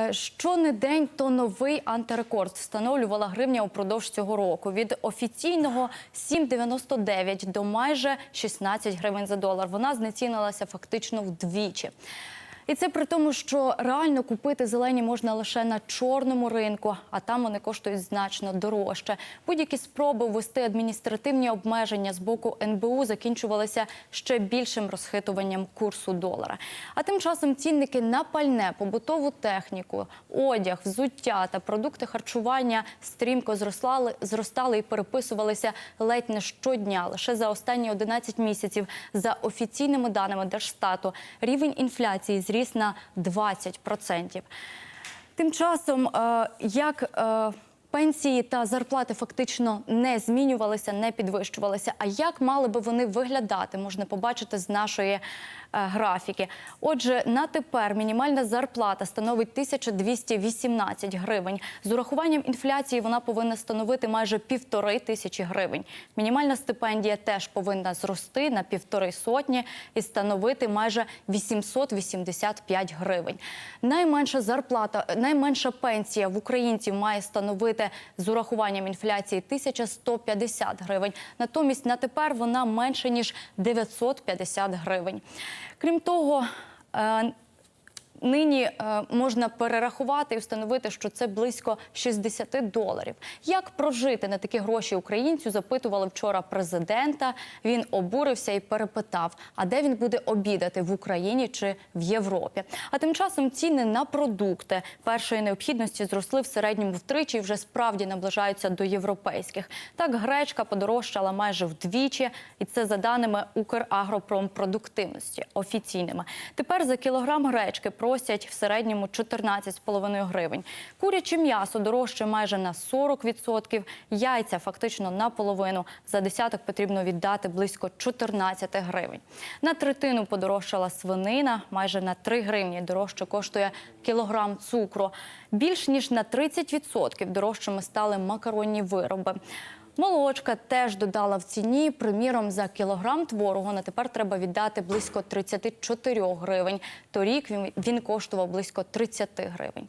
Е, Що не день, то новий антирекорд встановлювала гривня упродовж цього року. Від офіційного 7,99 до майже 16 гривень за долар. Вона знецінилася фактично вдвічі. І це при тому, що реально купити зелені можна лише на чорному ринку, а там вони коштують значно дорожче. Будь-які спроби ввести адміністративні обмеження з боку НБУ закінчувалися ще більшим розхитуванням курсу долара. А тим часом цінники на пальне, побутову техніку, одяг, взуття та продукти харчування стрімко зростали, зростали і переписувалися ледь не щодня. Лише за останні 11 місяців, за офіційними даними Держстату, рівень інфляції зріс на 20%. Тим часом, е, як е, пенсії та зарплати фактично не змінювалися, не підвищувалися. А як мали би вони виглядати, можна побачити з нашої е, графіки. Отже, на тепер мінімальна зарплата становить 1218 гривень. З урахуванням інфляції вона повинна становити майже півтори тисячі гривень. Мінімальна стипендія теж повинна зрости на півтори сотні і становити майже 885 гривень. Найменша зарплата, найменша пенсія в українців має становити з урахуванням інфляції 1150 гривень. Натомість на тепер вона менше ніж 950 гривень. Крім того, е, Нині е, можна перерахувати і встановити, що це близько 60 доларів. Як прожити на такі гроші українцю? Запитували вчора президента. Він обурився і перепитав: а де він буде обідати в Україні чи в Європі? А тим часом ціни на продукти першої необхідності зросли в середньому втричі і вже справді наближаються до європейських. Так, гречка подорожчала майже вдвічі, і це за даними Украгропромпродуктивності офіційними. Тепер за кілограм гречки просять в середньому 14,5 гривень. Куряче м'ясо дорожче майже на 40%, яйця фактично наполовину. За десяток потрібно віддати близько 14 гривень. На третину подорожчала свинина, майже на 3 гривні дорожче коштує кілограм цукру. Більш ніж на 30% дорожчими стали макаронні вироби. Молочка теж додала в ціні. Приміром, за кілограм творогу на тепер треба віддати близько 34 гривень. Торік він коштував близько 30 гривень.